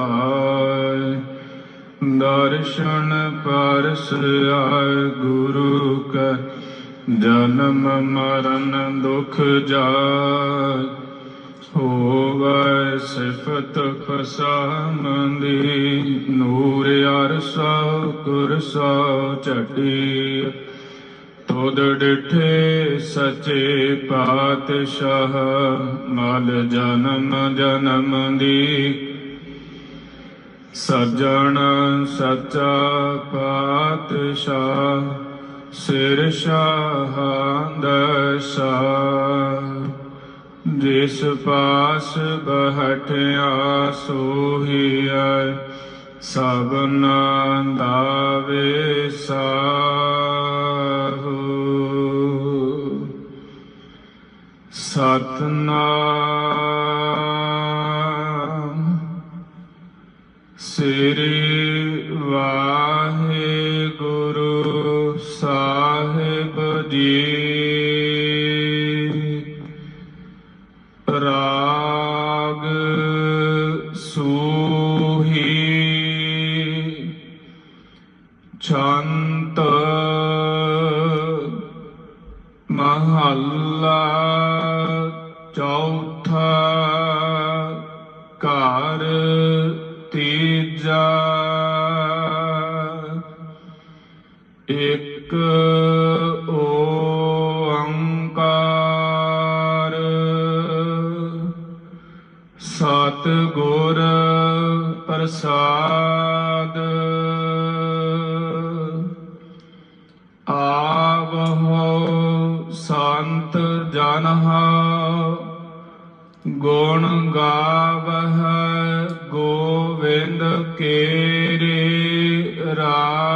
ਆਏ। ਦਰਸ਼ਨ ਪਰਸ ਆਏ, ਗੁਰੂ ਕੈ, ਜਨਮ ਮਰਨ ਦੁਖ ਜਾਏ। ਹੋਵੈ ਸਿਫਤ ਫਸਾਮੰਦੀ ਨੂਰ ਅਰਸਾ ਕੁਰਸਾ ਚਟੀ ਤੁਧ ਡਿਠੇ ਸਚੇ ਪਾਤਸ਼ਾਹ, ਮਲ ਜਨਮ ਜਨਮ ਦੀ ਸਜਣ ਸੱਚਾ ਪਾਤਸ਼ਾਹ ਸਿਰ ਦਸਾ ਜਿਸ ਪਾਸ ਬਹਟਿਆ ਸੋਹੀਐ ਸਭਨਾ ਦਾ ਵੇਸਾਹੂ। ਸਤਨਾਮ ਸ੍ਰੀ ਵਾਹਿਗੁਰੂ ਸਾਹਿਬ ਜੀ। ਰਾਗ ਸੂਹੀ ਛੰਤ ਮਹੱਲਾ ਸਤ ਗੁਰ ਪ੍ਰਸਾਦ। ਆਵਹੁ ਸੰਤ ਜਨਹਾ ਗੁਣ ਗਾਵਹਿ ਗੋਵਿੰਦ ਕੇਰੇ ਰਾ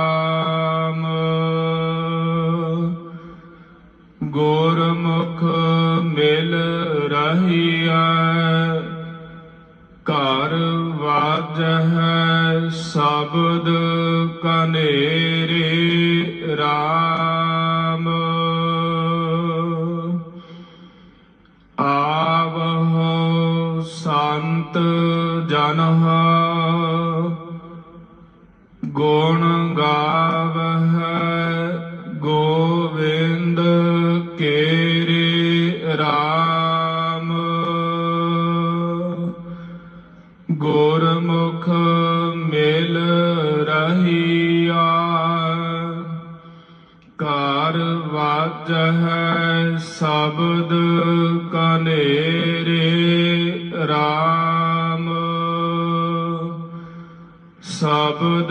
ਸ਼ਬਦ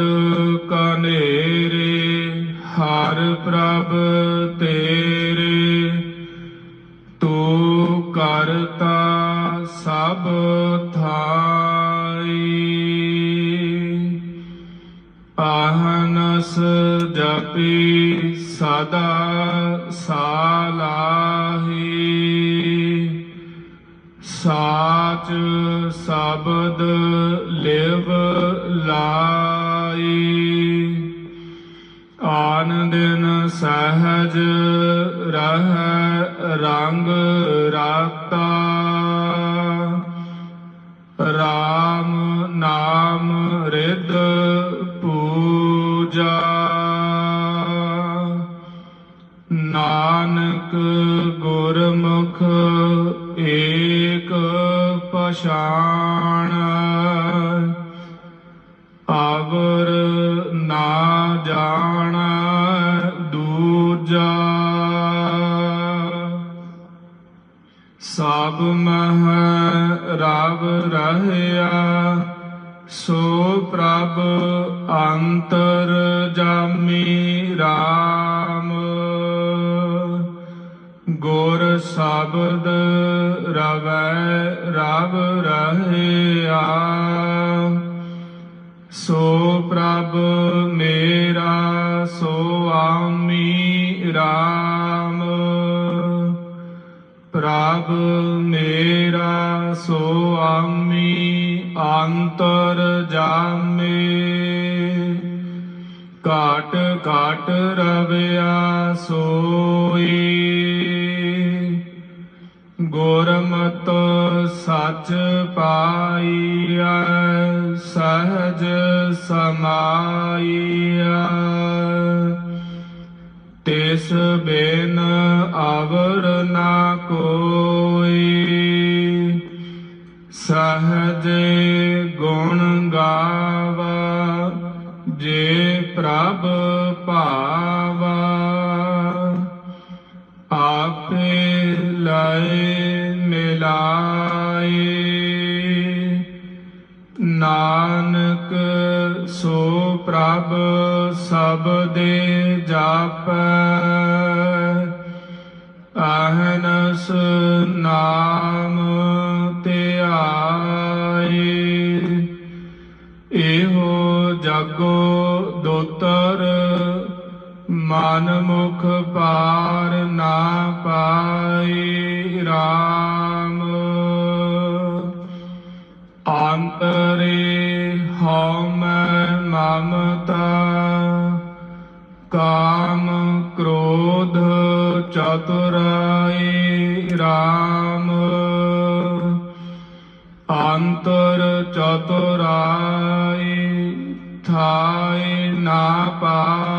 ਕਨੇਰੇ ਹਰ ਪ੍ਰਭ ਤੇਰੇ। ਤੂੰ ਕਰਤਾ ਸਭ ਥਾਈ। ਆਹਨਸ ਜਪੀ ਸਦਾ ਸਾਲਾਹੀ। ਸਾਚ ਸ਼ਬਦ ਲਿਵ ਲਾਈ। ਆਨ ਦਿਨ ਸਹਜ ਰਹਿ ਰੰਗ ਰਾਤਾ। RAM ਅਵਰ ਨਾ ਜਾਣਾ ਦੂਜਾ। ਸਭ ਮਹ ਰਵ ਰਹਿਆ, ਸੋ ਪ੍ਰਭ ਅੰਤਰ ਜਾਮੀ RAM ਗੁਰ ਸ਼ਬਦ ਰਵੈ ਰਵ ਰਹਿਆ। ਸੋ ਪ੍ਰਭ ਮੇਰਾ, ਸੋ ਆਮੀ RAM ਪ੍ਰਭ ਮੇਰਾ, ਸੋ ਆਮੀ ਅੰਤਰ ਜਾਮੇ। ਕਾਟ ਕਾਟ ਰਵਿਆ ਸੋਈ। ਗੁਰਮਤਿ ਸਚ ਪਾਈਐ, ਸਹਜ ਸਮਾਈਐ। ਤਿਸ ਬਿਨ ਅਵਰ ਨਾ ਕੋਈ। ਸਹਜ ਗੁਣ ਗਾਵਾ, ਜੇ ਪ੍ਰਭ ਭਾਵਾ। ਆਪੇ ਲਏ ਮਿਲਾਏ। ਨਾਨਕ, ਸੋ ਪ੍ਰਭ ਸਭ ਦੇ ਜਾਪ। ਅਹਨਸ ਨਾਮ ਧਿਆਏ ਇਹੋ ਜਗੋ ਦੋਤਰ, ਮਨ ਮੁਖ ਪਾਰ ਨਾ ਪਾਈ RAM ਅੰਤਰੇ ਹਉ ਮੈਂ ਮਮਤਾ। ਕਾਮ ਕ੍ਰੋਧ ਚਤੁਰਾਈ RAM ਅੰਤਰ ਚਤੁਰਾਈ ਥਾਇ ਨਾ ਪਾਈ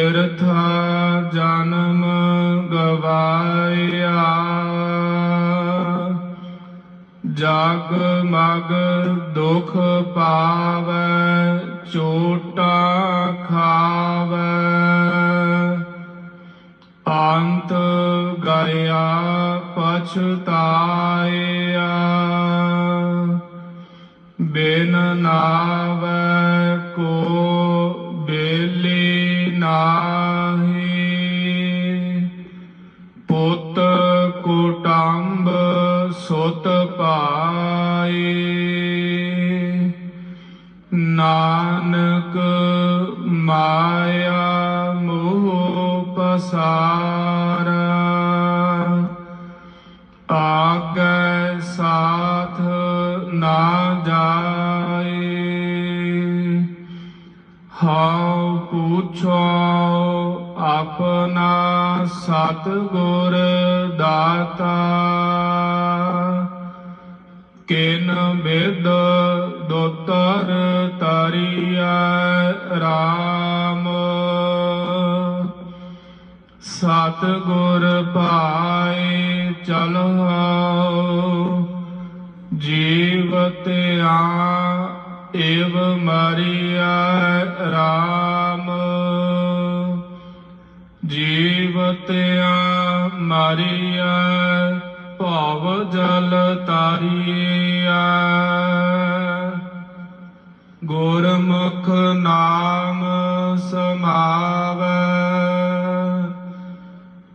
ਬਿਰਥਾ ਜਨਮ ਗਵਾਇਆ। ਜਗ ਮਗ ਦੁਖ ਪਾਵੈ, ਚੋਟਾ ਖਾਵੈ। ਅੰਤ ਗਿਆ ਪਛਤਾਇਆ। ਬਿਨ ਨਾਵੈ ਕੋ ਬੇਲੀ ਨਾਹੀ ਪੁੱਤ ਕੁਟੰਬ ਸੁਤ ਪਾਈ ਨਾਨਕ ਮਾਇਆ ਮੋਹ ਪਸਾਰਾ। ਆਗੈ ਸਾਥ ਨਾ ਜਾਏ। ਹਉ ਪੁੱਛੋ ਆਪਣਾ ਸਤਿਗੁਰ ਦਾਤਾ, ਕਿਨ ਬਿਦ ਦੋਤਰ ਤਰੀਐ RAM ਸਤਿਗੁਰ ਪਾਏ ਚਲੋ ਜੀਵਤ ਆ ਏਵ ਮਰਿਆ RAM ਜੀਵਤਿਆ ਆ ਮਰਿਆ ਭਵ ਜਲ ਤਾਰੀਆ ਗੁਰਮੁਖ ਨਾਮ ਸਮਾਵੈ,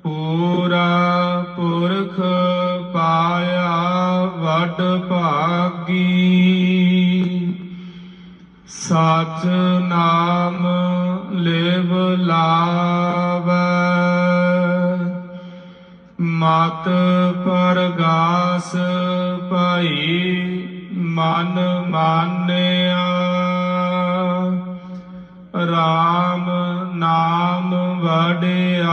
ਪੂਰਾ ਪੁਰਖ ਪਾਇਆ ਵਡ ਭਾਗੀ। ਸਚ ਨਾਮ ਲਿਵ ਲਾਵੈ ਮਤ ਪਰਗਾਸ ਭਈ ਮਨ ਮਾਨਿਆ। RAM ਨਾਮ ਵਡਿਆਈ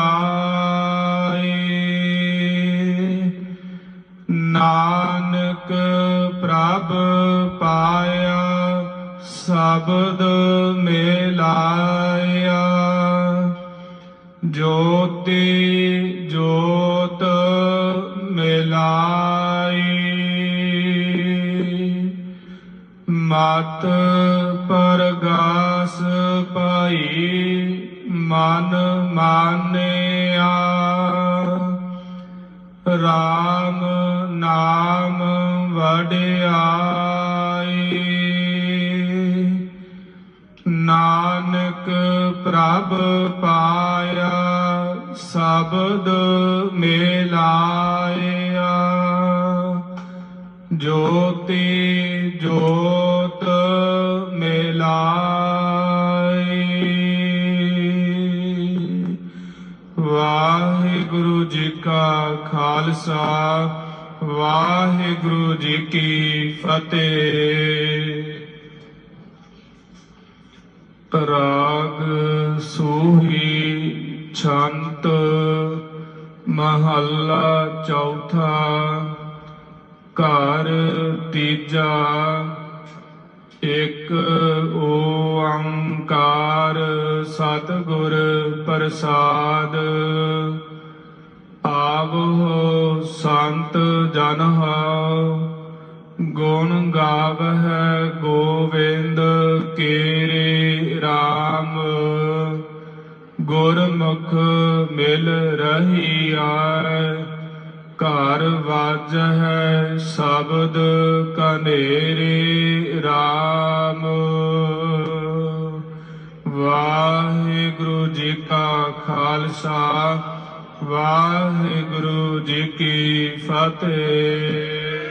ਨਾਨਕ ਪ੍ਰਭ ਪਾਇਆ ਸ਼ਬਦ ਮਿਲਾਇਆ। ਜੋਤੀ ਮਤ ਪਰਗਾਸ ਪਾਈ ਮਨ ਮਾਨਿਆ। RAM ਨਾਮ ਵਡਿਆਈ। ਨਾਨਕ ਪ੍ਰਭ ਪਾਇਆ ਸ਼ਬਦ ਮੇਲਾਇਆ। ਜੋਤੀ ਜੋ ਖਾਲਸਾ, ਵਾਹਿਗੁਰੂ ਜੀ ਕੀ ਫਤਿਹ। ਰਾਗ, ਸੂਹੀ, ਛੰਤ, ਮਹੱਲਾ ਚੌਥਾ, ਘਰ ਤੀਜਾ, ਇੱਕ ਓੰਕਾਰ, ਸਤਿਗੁਰ ਪ੍ਰਸਾਦ। ਸੰਤ ਜਨ ਹਉ ਗੁਣ ਗਾਵਹਿ ਗੋਵਿੰਦ ਕੇਰੇ RAM ਗੁਰਮੁਖ ਮਿਲ ਰਹੀ ਆਏ ਘਰ ਵਾਜਹਿ ਸ਼ਬਦ ਕਨੇਰੇ RAM ਵਾਹਿਗੁਰੂ ਜੀ ਕਾ ਖਾਲਸਾ ਵਾਹਿਗੁਰੂ ਜੀ ਕੀ ਫਤਿਹ।